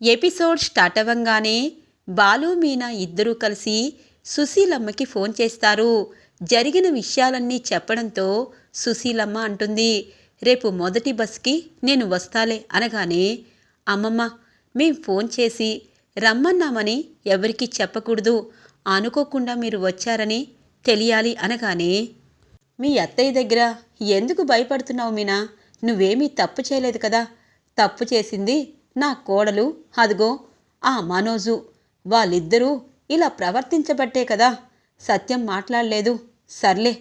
Episode start అవ్వంగానే బాలు మీనా ఇద్దరూ కలిసి సుశీలమ్మకి ఫోన్ చేస్తారు. జరిగిన విషయాలన్నీ చెప్పడంతో సుశీలమ్మ అంటుంది రేపు మొదటి బస్కి నేను వస్తాలే అనగానే అమ్మమ్మ మేం ఫోన్ చేసి రమ్మన్నామని ఎవరికీ చెప్పకూడదు అనుకోకుండా మీరు వచ్చారని తెలియాలి అనగానే మీ అత్తయ్య దగ్గర ఎందుకు భయపడుతున్నావు మీనా? నువ్వేమీ తప్పు చేయలేదు కదా? తప్పు చేసింది నా కోడలు అదిగో ఆ మనోజు. వాళ్ళిద్దరూ ఇలా ప్రవర్తించబట్టే కదా. సత్యం మాట్లాడలేదు. సర్లే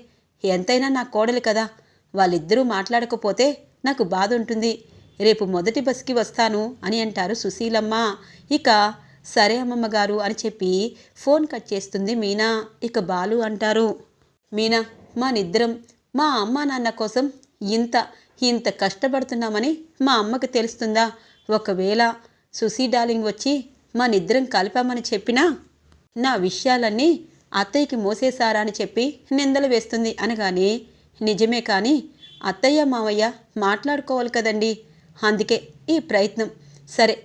ఎంతైనా నా కోడలు కదా. వాళ్ళిద్దరూ మాట్లాడకపోతే నాకు బాధ ఉంటుంది రేపు మొదటి బస్కి వస్తాను అని అంటారు సుశీలమ్మ. ఇక సరే అమ్మమ్మ గారు అని చెప్పి ఫోన్ కట్ చేస్తుంది మీనా. ఇక బాలు అంటారు మీనా మా నిద్రం మా అమ్మ నాన్న కోసం ఇంత ఇంత కష్టపడుతున్నామని మా అమ్మకి తెలుస్తుందా? ఒకవేళ సుసీ డార్లింగ్ వచ్చి మా నిద్రం కలిపామని చెప్పినా నా విషయాలన్నీ అత్తయ్యకి మోసేశారా అని చెప్పి నిందలు వేస్తుంది అనగానే నిజమే కానీ అత్తయ్య మావయ్య మాట్లాడుకోవాలి కదండి. అందుకే ఈ ప్రయత్నం. సరే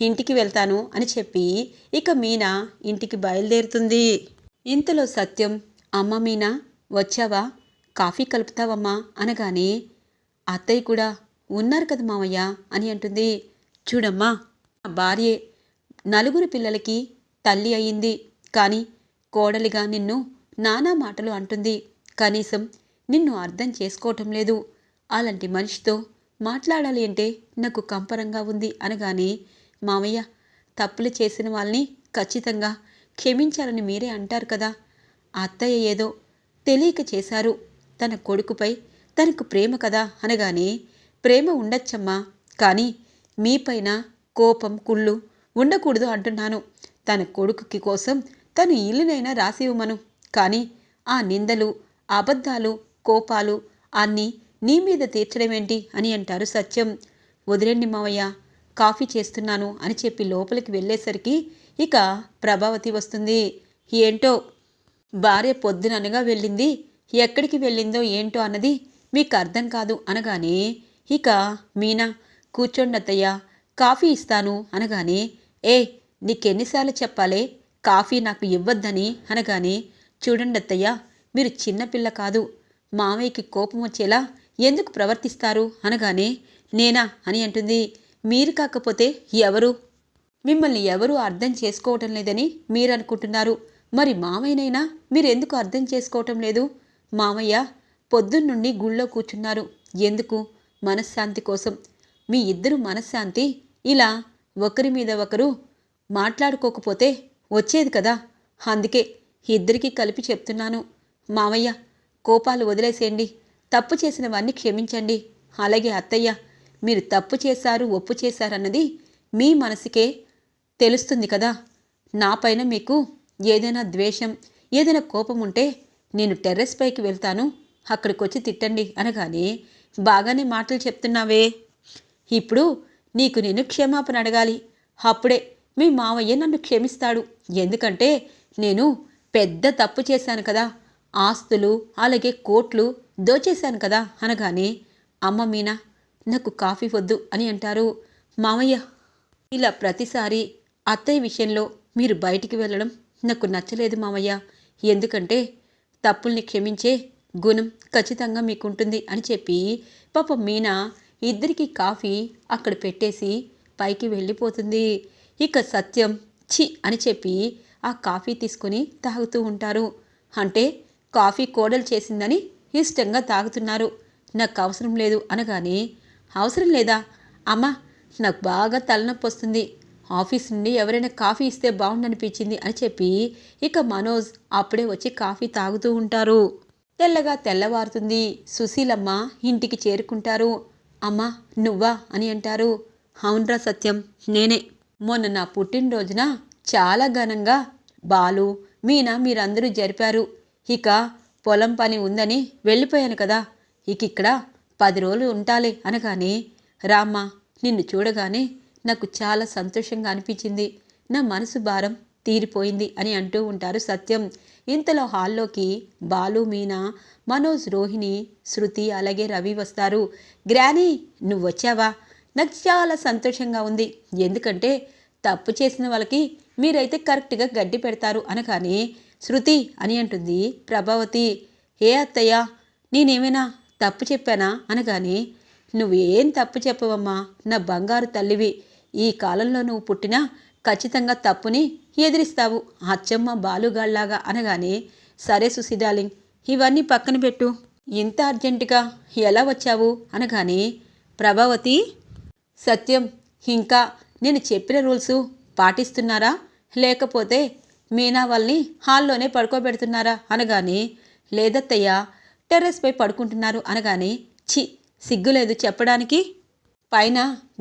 ఇంటికి వెళ్తాను అని చెప్పి ఇక మీనా ఇంటికి బయలుదేరుతుంది. ఇంతలో సత్యం అమ్మ మీనా వచ్చావా? కాఫీ కలుపుతావమ్మా అనగానే అత్తయ్య కూడా ఉన్నారు కదా మావయ్య అని అంటుంది. చూడమ్మా నా భార్యే నలుగురు పిల్లలకి తల్లి అయింది. కానీ కోడలిగా నిన్ను నానా మాటలు అంటుంది. కనీసం నిన్ను అర్థం చేసుకోవటం లేదు. అలాంటి మనిషితో మాట్లాడాలి అంటే నాకు కంపరంగా ఉంది అనగానే మామయ్య తప్పులు చేసిన వాళ్ళని ఖచ్చితంగా క్షమించాలని మీరే అంటారు కదా. అత్తయ్య ఏదో తెలియక చేశారు. తన కొడుకుపై తనకు ప్రేమ కదా అనగానే ప్రేమ ఉండొచ్చమ్మా. కానీ మీపైన కోపం కుళ్ళు ఉండకూడదు అంటున్నాను. తన కొడుకుకి కోసం తను ఇల్లునైనా రాసివ్వమను. కానీ ఆ నిందలు అబద్ధాలు కోపాలు అన్నీ నీ మీద తీర్చడమేంటి అని అంటారు సత్యం. వదిలేండి మావయ్య కాఫీ చేస్తున్నాను అని చెప్పి లోపలికి వెళ్ళేసరికి ఇక ప్రభావతి వస్తుంది. ఏంటో? భార్య పొద్దుననగా వెళ్ళింది. ఎక్కడికి వెళ్ళిందో ఏంటో అన్నది మీకు అర్థం కాదు అనగానే ఇక మీనా కూర్చోండి అత్తయ్య కాఫీ ఇస్తాను అనగానే ఏ నీకెన్నిసార్లు చెప్పాలే కాఫీ నాకు ఇవ్వద్దని అనగానే చూడండి అత్తయ్య మీరు చిన్నపిల్ల కాదు మామయ్యకి కోపం వచ్చేలా ఎందుకు ప్రవర్తిస్తారు అనగానే నేనా అని అంటుంది మీరు కాకపోతే ఎవరు? మిమ్మల్ని ఎవరూ అర్థం చేసుకోవటం లేదని మీరు అనుకుంటున్నారు మరి మామయ్యనైనా మీరెందుకు అర్థం చేసుకోవటం లేదు? మామయ్య పొద్దున్నుండి గుళ్ళో కూర్చున్నారు ఎందుకు? మనశ్శాంతి కోసం మీ ఇద్దరు మనశ్శాంతి. ఇలా ఒకరి మీద ఒకరు మాట్లాడుకోకపోతే వచ్చేది కదా. అందుకే ఇద్దరికీ కలిపి చెప్తున్నాను. మామయ్య కోపాలు వదిలేసేయండి. తప్పు చేసినవన్నీ క్షమించండి. అలాగే అత్తయ్య మీరు తప్పు చేశారు ఒప్పు చేశారన్నది మీ మనసుకే తెలుస్తుంది కదా. నాపైన మీకు ఏదైనా ద్వేషం ఏదైనా కోపం ఉంటే నేను టెర్రస్ పైకి వెళ్తాను. అక్కడికి వచ్చి తిట్టండి అనగానే బాగానే మాటలు చెప్తున్నావే. ఇప్పుడు నీకు నేను క్షమాపణ అడగాలి. అప్పుడే మీ మావయ్య నన్ను క్షమిస్తాడు. ఎందుకంటే నేను పెద్ద తప్పు చేశాను కదా. ఆస్తులు అలాగే కోట్లు దోచేశాను కదా అనగానే అమ్మ మీనా నాకు కాఫీ వద్దు అని అంటారు మామయ్య ఇలా ప్రతిసారి అత్తయ్య విషయంలో మీరు బయటికి వెళ్ళడం నాకు నచ్చలేదు మామయ్య ఎందుకంటే తప్పుల్ని క్షమించే గుణం ఖచ్చితంగా మీకుంటుంది అని చెప్పి పాప మీనా ఇద్దరికి కాఫీ అక్కడ పెట్టేసి పైకి వెళ్ళిపోతుంది. ఇక సత్యం చి అని చెప్పి ఆ కాఫీ తీసుకొని తాగుతూ ఉంటారు. అంటే కాఫీ కోడలు చేసిందని ఇష్టంగా తాగుతున్నారు. నాకు అవసరం లేదు అనగానే అవసరం లేదా? అమ్మా నాకు బాగా తలనొప్పి వస్తుంది. ఆఫీస్ నుండి ఎవరైనా కాఫీ ఇస్తే బాగుండనిపించింది అని చెప్పి ఇక మనోజ్ అప్పుడే వచ్చి కాఫీ తాగుతూ ఉంటారు. తెల్లగా తెల్లవారుతుంది. సుశీలమ్మ ఇంటికి చేరుకుంటారు. అమ్మా నువ్వా అని అంటారు. అవునరా సత్యం నేనే. మొన్న నా పుట్టినరోజున చాలా ఘనంగా బాలు మీనా మీరందరూ జరిపారు. ఇక పొలం పని ఉందని వెళ్ళిపోయాను కదా. ఇక ఇక్కడ పది రోజులు ఉంటాలి అనగానే రామ్మా నిన్ను చూడగానే నాకు చాలా సంతోషంగా అనిపించింది. నా మనసు భారం తీరిపోయింది అని అంటూ ఉంటారు సత్యం. ఇంతలో హాల్లోకి బాలు మీనా మనోజ్ రోహిణి శృతి అలాగే రవి వస్తారు. గ్రానీ నువ్వు వచ్చావా? నాకు చాలా సంతోషంగా ఉంది. ఎందుకంటే తప్పు చేసిన వాళ్ళకి మీరైతే కరెక్ట్గా గడ్డి పెడతారు అనగానే శృతి అని అంటుంది ప్రభావతి. ఏ అత్తయ్య నేనేమైనా తప్పు చెప్పానా? అనగానే నువ్వేం తప్పు చెప్పవమ్మా. నా బంగారు తల్లివి. ఈ కాలంలో నువ్వు పుట్టినా ఖచ్చితంగా తప్పుని ఎదిరిస్తావు. అచ్చమ్మ బాలుగాళ్ళాగా అనగానే సరే సుసి డార్లింగ్ ఇవన్నీ పక్కన పెట్టు. ఇంత అర్జెంటుగా ఎలా వచ్చావు? అనగానే ప్రభావతి సత్యం ఇంకా నేను చెప్పిన రూల్స్ పాటిస్తున్నారా? లేకపోతే మీనా వాళ్ళని హాల్లోనే పడుకోబెడుతున్నారా? అనగానే లేదత్తయ్య టెర్రస్పై పడుకుంటున్నారు. అనగానే చి సిగ్గులేదు చెప్పడానికి. పైన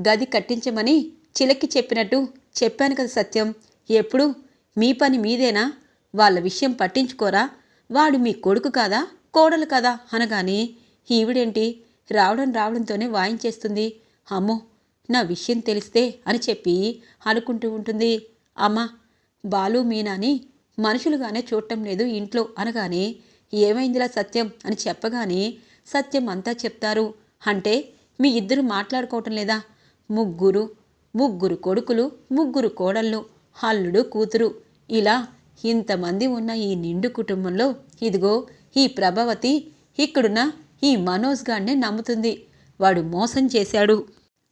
గది కట్టించమని చిలకి చెప్పినట్టు చెప్పాను కదా సత్యం. ఎప్పుడు? మీ పని మీదేనా? వాళ్ళ విషయం పట్టించుకోరా? వాడు మీ కొడుకు కాదా? కోడలు కదా? అనగానే ఈవిడేంటి? రావడం రావడంతోనే వాయించేస్తుంది. అమ్మో నా విషయం తెలిస్తే అని చెప్పి అనుకుంటూ ఉంటుంది. అమ్మా బాలు మీనాని మనుషులుగానే చూడటం లేదు ఇంట్లో అనగానే ఏమైందిలా సత్యం అని చెప్పగానే సత్యం అంతా చెప్తారు. అంటే మీ ఇద్దరు మాట్లాడుకోవటం లేదా? ముగ్గురు ముగ్గురు కొడుకులు ముగ్గురు కోడళ్ళు అల్లుడు కూతురు. ఇలా ఇంతమంది ఉన్న ఈ నిండు కుటుంబంలో ఇదిగో ఈ ప్రభావతి ఇక్కడున్న ఈ మనోజ్ గాడినే నమ్ముతుంది. వాడు మోసం చేశాడు.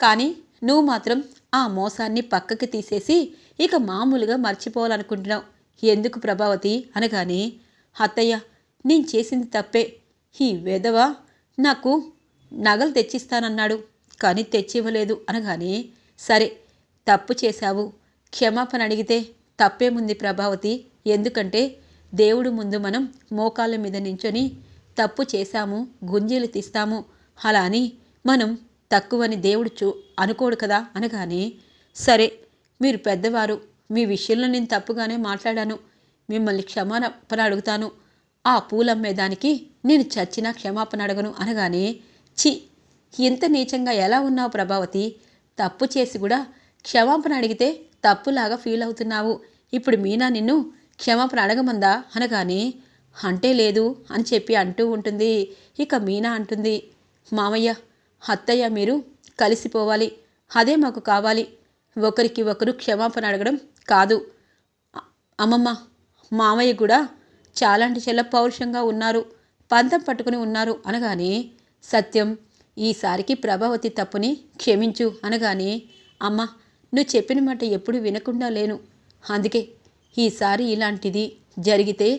కానీ నువ్వు మాత్రం ఆ మోసాన్ని పక్కకి తీసేసి ఇక మామూలుగా మర్చిపోవాలనుకుంటున్నావు. ఎందుకు ప్రభావతి అనగానే అత్తయ్య నేను చేసింది తప్పే. ఈ వెధవ నాకు నగలు తెచ్చిస్తానన్నాడు. కానీ తెచ్చివ్వలేదు. అనగానే సరే తప్పు చేశావు. క్షమాపణ అడిగితే తప్పేముంది ప్రభావతి? ఎందుకంటే దేవుడు ముందు మనం మోకాళ్ళ మీద నించొని తప్పు చేశాము గుంజీలు తీస్తాము. అలా అని మనం తక్కువని దేవుడు చూ అనుకోడు కదా? అనగానే సరే మీరు పెద్దవారు మీ విషయంలో నేను తప్పుగానే మాట్లాడాను. మిమ్మల్ని క్షమాపణ అడుగుతాను ఆ పూలమ్మేదానికి నేను చచ్చినా క్షమాపణ అడగను అనగానే చి ఇంత నీచంగా ఎలా ఉన్నావు ప్రభావతి? తప్పు చేసి కూడా క్షమాపణ అడిగితే తప్పులాగా ఫీల్ అవుతున్నావు. ఇప్పుడు మీనా నిన్ను క్షమాపణ అడగమందా? అనగానే అంటే లేదు అని చెప్పి అంటూ ఉంటుంది. ఇక మీనా అంటుంది మామయ్య అత్తయ్య మీరు కలిసిపోవాలి అదే మాకు కావాలి. ఒకరికి ఒకరు క్షమాపణ అడగడం కాదు. అమ్మమ్మ మామయ్య కూడా చాలాంటి చెల్ల పౌరుషంగా ఉన్నారు. పంతం పట్టుకుని ఉన్నారు. అనగానే సత్యం ఈసారికి ప్రభావతి తప్పుని క్షమించు. అనగానే అమ్మ నువ్వు చెప్పిన మాట ఎప్పుడు వినకుండా లేను. అందుకే ఈసారి ఇలాంటిది జరిగితే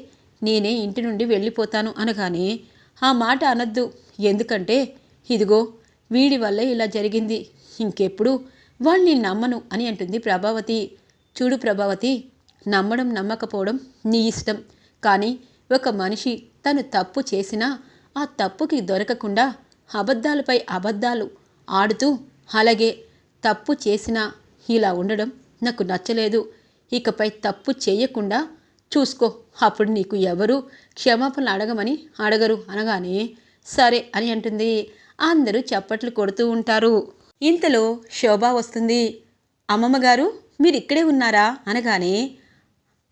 నేనే ఇంటి నుండి వెళ్ళిపోతాను అనగానే ఆ మాట అనద్దు. ఎందుకంటే ఇదిగో వీడి వల్ల ఇలా జరిగింది. ఇంకెప్పుడు వాళ్ళని నమ్మను అని అంటుంది ప్రభావతి. చూడు ప్రభావతి నమ్మడం నమ్మకపోవడం నీ ఇష్టం. కానీ ఒక మనిషి తను తప్పు చేసినా ఆ తప్పుకి దొరకకుండా అబద్ధాలపై అబద్ధాలు ఆడుతూ అలాగే తప్పు చేసినా ఇలా ఉండడం నాకు నచ్చలేదు. ఇకపై తప్పు చేయకుండా చూసుకో అప్పుడు నీకు ఎవరు క్షమాపణలు అడగమని అడగరు అనగానే సరే అని అంటుంది. అందరూ చప్పట్లు కొడుతూ ఉంటారు. ఇంతలో శోభ వస్తుంది. అమ్మమ్మ గారు మీరు ఇక్కడే ఉన్నారా? అనగానే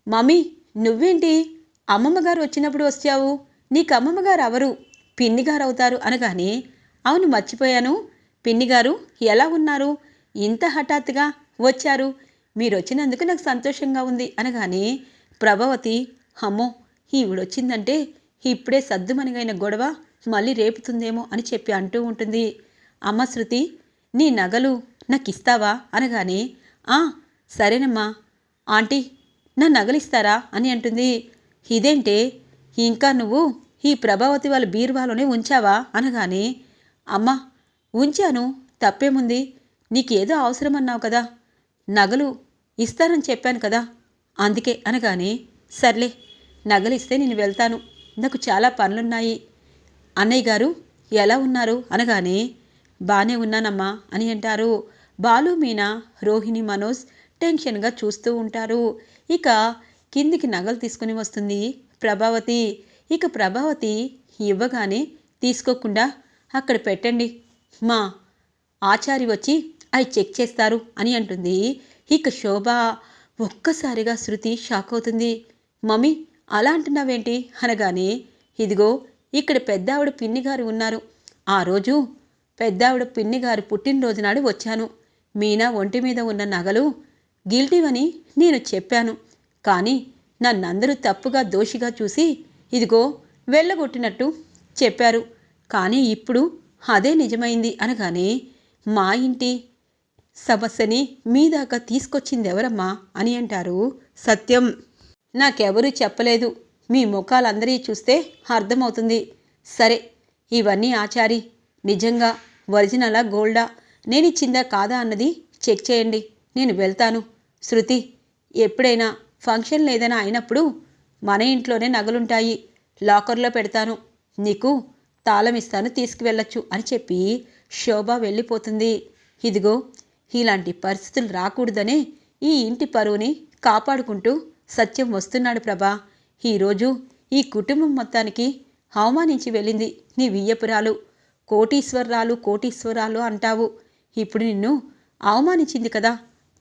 మమ్మీ నువ్వేంటి? అమ్మమ్మ గారు వచ్చినప్పుడు వచ్చావు? నీకు అమ్మమ్మ గారు ఎవరు? పిన్ని గారు అవుతారు. అనగానే అవును మర్చిపోయాను. పిన్ని గారు ఎలా ఉన్నారు? ఇంత హఠాత్తుగా వచ్చారు. మీరు వచ్చినందుకు నాకు సంతోషంగా ఉంది అనగానే ప్రభావతి అమ్మో ఈవిడొచ్చిందంటే ఇప్పుడే సద్దుమణిగైన గొడవ మళ్ళీ రేపుతుందేమో అని చెప్పి అంటూ ఉంటుంది. అమ్మ శృతి నీ నగలు నాకు ఇస్తావా అనగానే ఆ సరేనమ్మా. ఆంటీ నా నగలిస్తారా? అని అంటుంది. ఇదేంటే ఇంకా నువ్వు ఈ ప్రభావతి వాళ్ళ బీరువాలోనే ఉంచావా? అనగానే అమ్మా ఉంచాను. తప్పేముంది? నీకేదో అవసరం అన్నావు కదా. నగలు ఇస్తారని చెప్పాను కదా. అందుకే అనగానే సర్లే నగలిస్తే నేను వెళ్తాను. నాకు చాలా పనులున్నాయి. అన్నయ్య గారు ఎలా ఉన్నారు? అనగానే బాగానే ఉన్నానమ్మా అని అంటారు. బాలు మీనా రోహిణి మనోజ్ టెన్షన్గా చూస్తూ ఉంటారు. ఇక కిందికి నగలు తీసుకుని వస్తుంది ప్రభావతి. ఇక ప్రభావతి ఇవ్వగానే తీసుకోకుండా అక్కడ పెట్టండి. మా ఆచారి వచ్చి అవి చెక్ చేస్తారు అని అంటుంది. ఇక శోభ ఒక్కసారిగా శృతి షాక్ అవుతుంది. మమ్మీ అలా అంటున్నావేంటి? అనగానే ఇదిగో ఇక్కడ పెద్దావిడ పిన్ని గారు ఉన్నారు. ఆ రోజు పెద్దావిడ పిన్ని గారు పుట్టినరోజు నాడు వచ్చాను. మీనా ఒంటి మీద ఉన్న నగలు గిల్టీవని నేను చెప్పాను. కానీ నన్నందరూ తప్పుగా దోషిగా చూసి ఇదిగో వెళ్ళగొట్టినట్టు చెప్పారు. కానీ ఇప్పుడు అదే నిజమైంది అనగానే మా ఇంటి సమస్యని మీ దాకా తీసుకొచ్చింది ఎవరమ్మా అని అంటారు సత్యం. నాకెవరూ చెప్పలేదు. మీ ముఖాలందరి చూస్తే అర్థమవుతుంది. సరే ఇవన్నీ ఆచారి. నిజంగా ఒరిజినలా గోల్డా? నేను ఇచ్చిందా కాదా అన్నది చెక్ చేయండి. నేను వెళ్తాను. శృతి ఎప్పుడైనా ఫంక్షన్ ఏదైనా అయినప్పుడు మన ఇంట్లోనే నగలుంటాయి. లాకర్లో పెడతాను. నీకు తాళం ఇస్తాను తీసుకువెళ్ళొచ్చు అని చెప్పి శోభ వెళ్ళిపోతుంది. ఇదిగో ఇలాంటి పరిస్థితులు రాకూడదనే ఈ ఇంటి పరువుని కాపాడుకుంటూ సత్యం వస్తున్నాడు ప్రభా. ఈరోజు ఈ కుటుంబం మొత్తానికి అవమానించి వెళ్ళింది నీ వియ్యపురాలు. కోటీశ్వరరాలు కోటీశ్వరాలు అంటావు. ఇప్పుడు నిన్ను అవమానించింది కదా.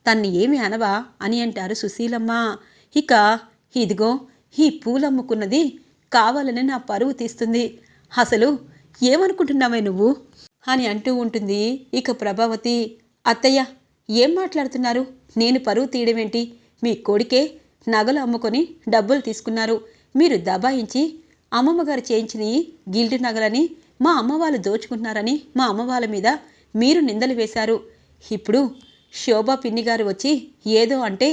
తన్ని ఏమి అనవా అని అంటారు సుశీలమ్మ. ఇక ఇదిగో ఈ పూలమ్ముకున్నది కావాలని నా పరువు తీస్తుంది. అసలు ఏమనుకుంటున్నావే నువ్వు? అని అంటూ ఉంటుంది ఇక ప్రభావతి. అత్తయ్య ఏం మాట్లాడుతున్నారు? నేను పరువు తీయడమేంటి? మీ కొడుకే నగలు అమ్ముకొని డబ్బులు తీసుకున్నారు. మీరు దబాయించి అమ్మమ్మ గారు చేయించిన గిల్డ్ నగలని మా అమ్మ వాళ్ళు దోచుకుంటున్నారని మా అమ్మ వాళ్ళ మీద మీరు నిందలు వేశారు. ఇప్పుడు శోభా పిన్ని గారు వచ్చి ఏదో అంటే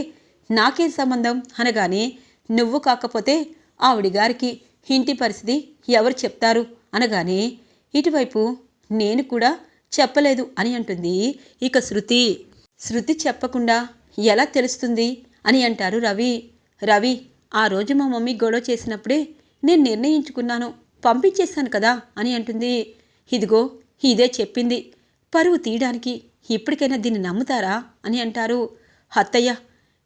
నాకేం సంబంధం అనగానే నువ్వు కాకపోతే ఆవిడ గారికి ఇంటి పరిస్థితి ఎవరు చెప్తారు అనగానే ఇటువైపు నేను కూడా చెప్పలేదు అని అంటుంది. ఇక శృతి శృతి చెప్పకుండా ఎలా తెలుస్తుంది అని అంటారు రవి. రవి ఆ రోజు మా మమ్మీ గొడవ చేసినప్పుడే నేను నిర్ణయించుకున్నాను పంపించేశాను కదా అని అంటుంది. ఇదిగో ఇదే చెప్పింది. పరువు తీయడానికి ఇప్పటికైనా దీన్ని నమ్ముతారా అని అంటారు. అత్తయ్య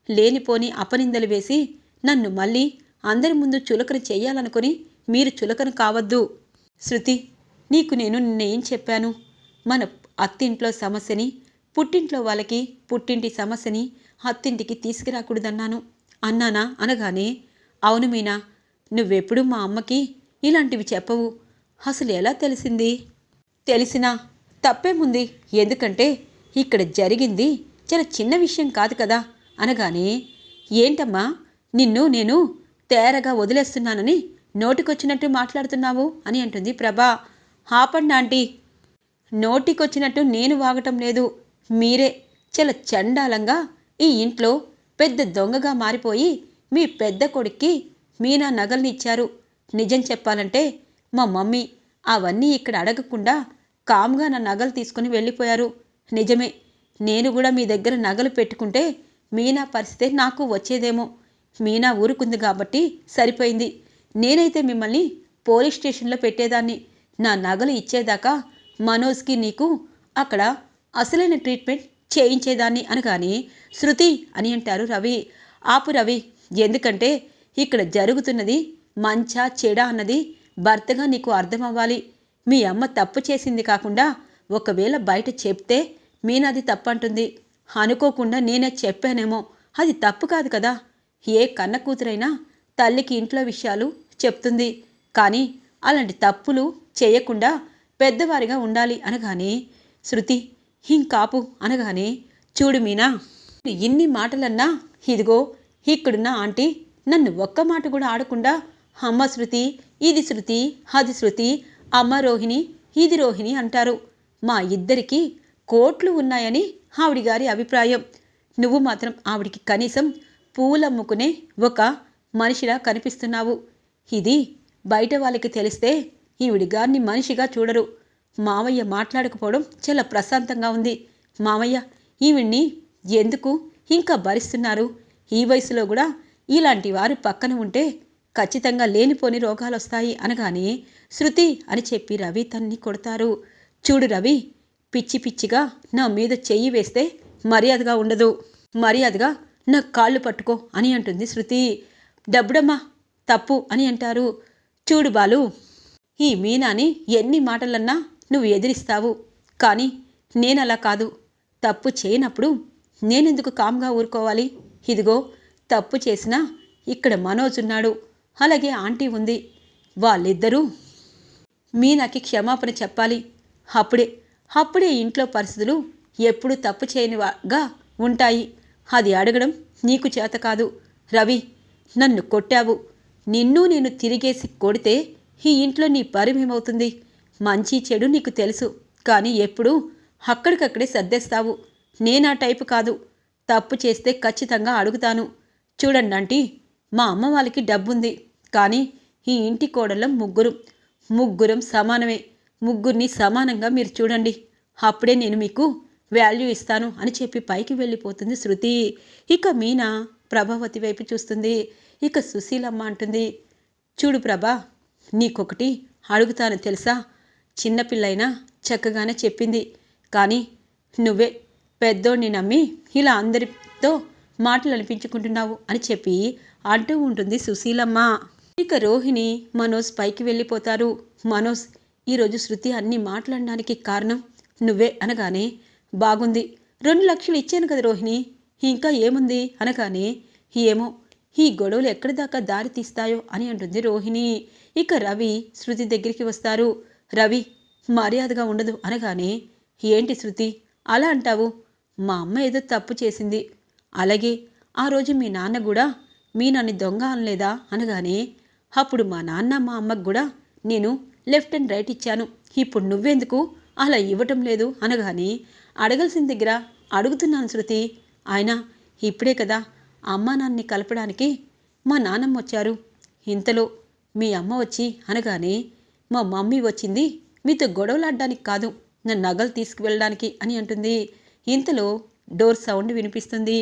లేనిపోని అపనిందలు వేసి నన్ను మళ్ళీ అందరి ముందు చులకన చేయాలనుకుని మీరు చులకన కావద్దు. శృతి నీకు నేను నిన్నేం చెప్పాను? మన అత్తింట్లో సమస్యని పుట్టింట్లో వాళ్ళకి పుట్టింటి సమస్యని అత్తింటికి తీసుకురాకూడదన్నాను. అన్నానా అనగానే అవును మీనా నువ్వెప్పుడు మా అమ్మకి ఇలాంటివి చెప్పవు. అసలు ఎలా తెలిసింది? తెలిసినా తప్పేముంది? ఎందుకంటే ఇక్కడ జరిగింది చాలా చిన్న విషయం కాదు కదా అనగానే ఏంటమ్మా నిన్ను నేను తేరగా వదిలేస్తున్నానని నోటికొచ్చినట్టు మాట్లాడుతున్నావు అని అంటుంది ప్రభా. ఆపండి ఆంటీ నోటికొచ్చినట్టు నేను వాగటం లేదు. మీరే చాలా చండాలంగా ఈ ఇంట్లో పెద్ద దొంగగా మారిపోయి మీ పెద్ద కొడుక్కి మీనా నగల్ని ఇచ్చారు. నిజం చెప్పాలంటే మా మమ్మీ అవన్నీ ఇక్కడ అడగకుండా కామ్గా నా నగలు తీసుకుని వెళ్ళిపోయారు. నిజమే నేను కూడా మీ దగ్గర నగలు పెట్టుకుంటే మీనా పరిస్థితే నాకు వచ్చేదేమో. మీనా ఊరుకుంది కాబట్టి సరిపోయింది. నేనైతే మిమ్మల్ని పోలీస్ స్టేషన్లో పెట్టేదాన్ని. నా నగలు ఇచ్చేదాకా మనోజ్కి నీకు అక్కడ అసలైన ట్రీట్మెంట్ చేయించేదాన్ని అనగానే శృతి అని అంటారు రవి. ఆపు రవి ఎందుకంటే ఇక్కడ జరుగుతున్నది మంచా చెడా అన్నది భర్తగా నీకు అర్థమవ్వాలి. మీ అమ్మ తప్పు చేసింది కాకుండా ఒకవేళ బయట చెప్తే మీనది తప్పంటుంది. అనుకోకుండా నేనే చెప్పానేమో. అది తప్పు కాదు కదా. ఏ కన్న కూతురైనా తల్లికి ఇంట్లో విషయాలు చెప్తుంది. కానీ అలాంటి తప్పులు చేయకుండా పెద్దవారిగా ఉండాలి అనగానే శృతి ఇంకాపు అనగానే చూడు మీనా ఇన్ని మాటలన్నా ఇదిగో ఇక్కడున్న ఆంటీ నన్ను ఒక్క మాట కూడా ఆడకుండా అమ్మ శృతి ఇది శృతి అది శృతి అమ్మ రోహిణి ఇది రోహిణి అంటారు. మా ఇద్దరికి కోట్లు ఉన్నాయని ఆవిడి గారి అభిప్రాయం. నువ్వు మాత్రం ఆవిడికి కనీసం పూలమ్ముకునే ఒక మనిషిలా కనిపిస్తున్నావు. ఇది బయట వాళ్ళకి తెలిస్తే ఈవిడి గారిని మనిషిగా చూడరు. మావయ్య మాట్లాడకపోవడం చాలా ప్రశాంతంగా ఉంది. మావయ్య ఈవిడ్ని ఎందుకు ఇంకా భరిస్తున్నారు? ఈ వయసులో కూడా ఇలాంటి వారు పక్కన ఉంటే ఖచ్చితంగా లేనిపోని రోగాలు వస్తాయి అనగానే శృతి అని చెప్పి రవి తన్ని కొడతారు. చూడు రవి పిచ్చి పిచ్చిగా నా మీద చెయ్యి వేస్తే మర్యాదగా ఉండదు. మర్యాదగా నా కాళ్ళు పట్టుకో అని అంటుంది శృతి. డబ్బుడమ్మా తప్పు అని అంటారు. చూడు బాలు ఈ మీనాని ఎన్ని మాటలన్నా నువ్వు ఎదిరిస్తావు. కానీ నేనలా కాదు. తప్పు చేయనప్పుడు నేనెందుకు కామ్గా ఊరుకోవాలి? ఇదిగో తప్పు చేసినా ఇక్కడ మనోజ్ ఉన్నాడు. అలాగే ఆంటీ ఉంది. వాళ్ళిద్దరూ మీనాకి క్షమాపణ చెప్పాలి. అప్పుడే అప్పుడే ఇంట్లో పరిస్థితులు ఎప్పుడు తప్పు చేయనివాగా ఉంటాయి. అది అడగడం నీకు చేత కాదు. రవి నన్ను కొట్టావు. నిన్ను నేను తిరిగేసి కొడితే ఈ ఇంట్లో నీ పరిమేమవుతుంది? మంచి చెడు నీకు తెలుసు కానీ ఎప్పుడూ అక్కడికక్కడే సర్దేస్తావు. నేనా టైపు కాదు. తప్పు చేస్తే ఖచ్చితంగా అడుగుతాను. చూడండి ఆంటీ మా అమ్మ వాళ్ళకి డబ్బుంది కానీ ఈ ఇంటి కోడళ్ళం ముగ్గురం. ముగ్గురం సమానమే. ముగ్గురిని సమానంగా మీరు చూడండి. అప్పుడే నేను మీకు వాల్యూ ఇస్తాను అని చెప్పి పైకి వెళ్ళిపోతుంది శృతి. ఇక మీనా ప్రభావతి వైపు చూస్తుంది. ఇక సుశీలమ్మ అంటుంది చూడు ప్రభా నీకొకటి అడుగుతాను తెలుసా? చిన్నపిల్లైనా చక్కగానే చెప్పింది. కానీ నువ్వే పెద్దోడిని నమ్మి ఇలా అందరితో మాటలు అనిపించుకుంటున్నావు అని చెప్పి అంటూ ఉంటుంది సుశీలమ్మ. ఇక రోహిణి మనోజ్ పైకి వెళ్ళిపోతారు. మనోజ్ ఈరోజు శృతి అన్ని మాట్లాడడానికి కారణం నువ్వే అనగానే బాగుంది. రెండు లక్షలు ఇచ్చాను కదా రోహిణి. ఇంకా ఏముంది? అనగానే ఏమో ఈ గొడవలు ఎక్కడి దాకా దారి తీస్తాయో అని అంటుంది రోహిణి. ఇక రవి శృతి దగ్గరికి వస్తారు. రవి మర్యాదగా ఉండదు అనగానే ఏంటి శృతి అలా అంటావు? మా అమ్మ ఏదో తప్పు చేసింది. అలాగే ఆ రోజు మీ నాన్న కూడా మీ నన్ను దొంగ అనలేదా? అనగానే అప్పుడు మా నాన్న మా అమ్మకు కూడా నేను లెఫ్ట్ అండ్ రైట్ ఇచ్చాను. ఇప్పుడు నువ్వెందుకు అలా ఇవ్వటం లేదు? అనగానే అడగాల్సిన దగ్గర అడుగుతున్నాను శృతి. ఆయన ఇప్పుడే కదా అమ్మా నాన్నని కలపడానికి మా నాన్నమ్మ వచ్చారు. ఇంతలో మీ అమ్మ వచ్చి అనగానే మా మమ్మీ వచ్చింది. మీతో గొడవలాడడానికి కాదు నా నగలు తీసుకువెళ్ళడానికి అని అంటుంది. ఇంతలో డోర్ సౌండ్ వినిపిస్తుంది.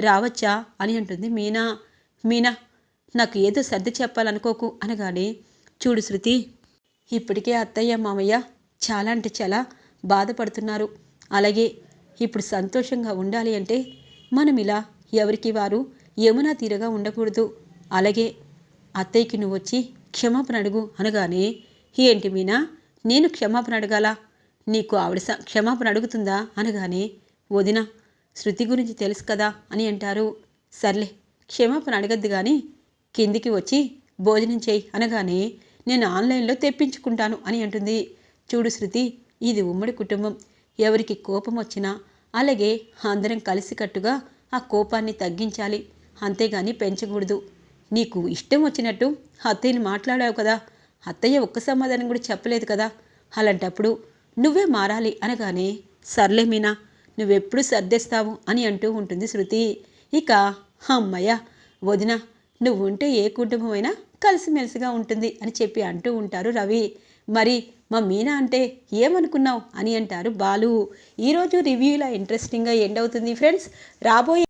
రావచ్చా అని అంటుంది మీనా. మీనా నాకు ఏదో సర్ది చెప్పాలనుకోకు అనగానే చూడు శృతి ఇప్పటికే అత్తయ్య మామయ్య చాలా అంటే చాలా బాధపడుతున్నారు. అలాగే ఇప్పుడు సంతోషంగా ఉండాలి అంటే మనం ఇలా ఎవరికి వారు యమునా తీరగా ఉండకూడదు. అలాగే అత్తయ్యకి నువ్వు వచ్చి క్షమాపణ అడుగు అనగానే ఏంటి మీనా నేను క్షమాపణ అడగాల? నీకు ఆవిడ క్షమాపణ అడుగుతుందా? అనగానే వదిన శృతి గురించి తెలుసు కదా అని అంటారు. సర్లే క్షమాపణ అడగద్దు కానీ కిందికి వచ్చి భోజనం చేయి అనగానే నేను ఆన్లైన్లో తెప్పించుకుంటాను అని అంటుంది. చూడు శృతి ఇది ఉమ్మడి కుటుంబం. ఎవరికి కోపం వచ్చినా అలాగే అందరం కలిసికట్టుగా ఆ కోపాన్ని తగ్గించాలి. అంతేగాని పెంచకూడదు. నీకు ఇష్టం వచ్చినట్టు అత్తయ్యని మాట్లాడావు కదా. అత్తయ్య ఒక్క సమాధానం కూడా చెప్పలేదు కదా. అలాంటప్పుడు నువ్వే మారాలి అనగానే సర్లే మీనా నువ్వెప్పుడు సర్దేస్తావు అని అంటూ ఉంటుంది శృతి. ఇక అమ్మయ్య వదిన నువ్వు ఉంటే ఏ కుటుంబమైనా కలిసిమెలిసిగా ఉంటుంది అని చెప్పి అంటూ ఉంటారు రవి. మరి మా మీనా అంటే ఏమనుకున్నావు అని అంటారు బాలు. ఈరోజు రివ్యూ ఇంట్రెస్టింగ్గా ఎండ్ అవుతుంది. ఫ్రెండ్స్ రాబోయే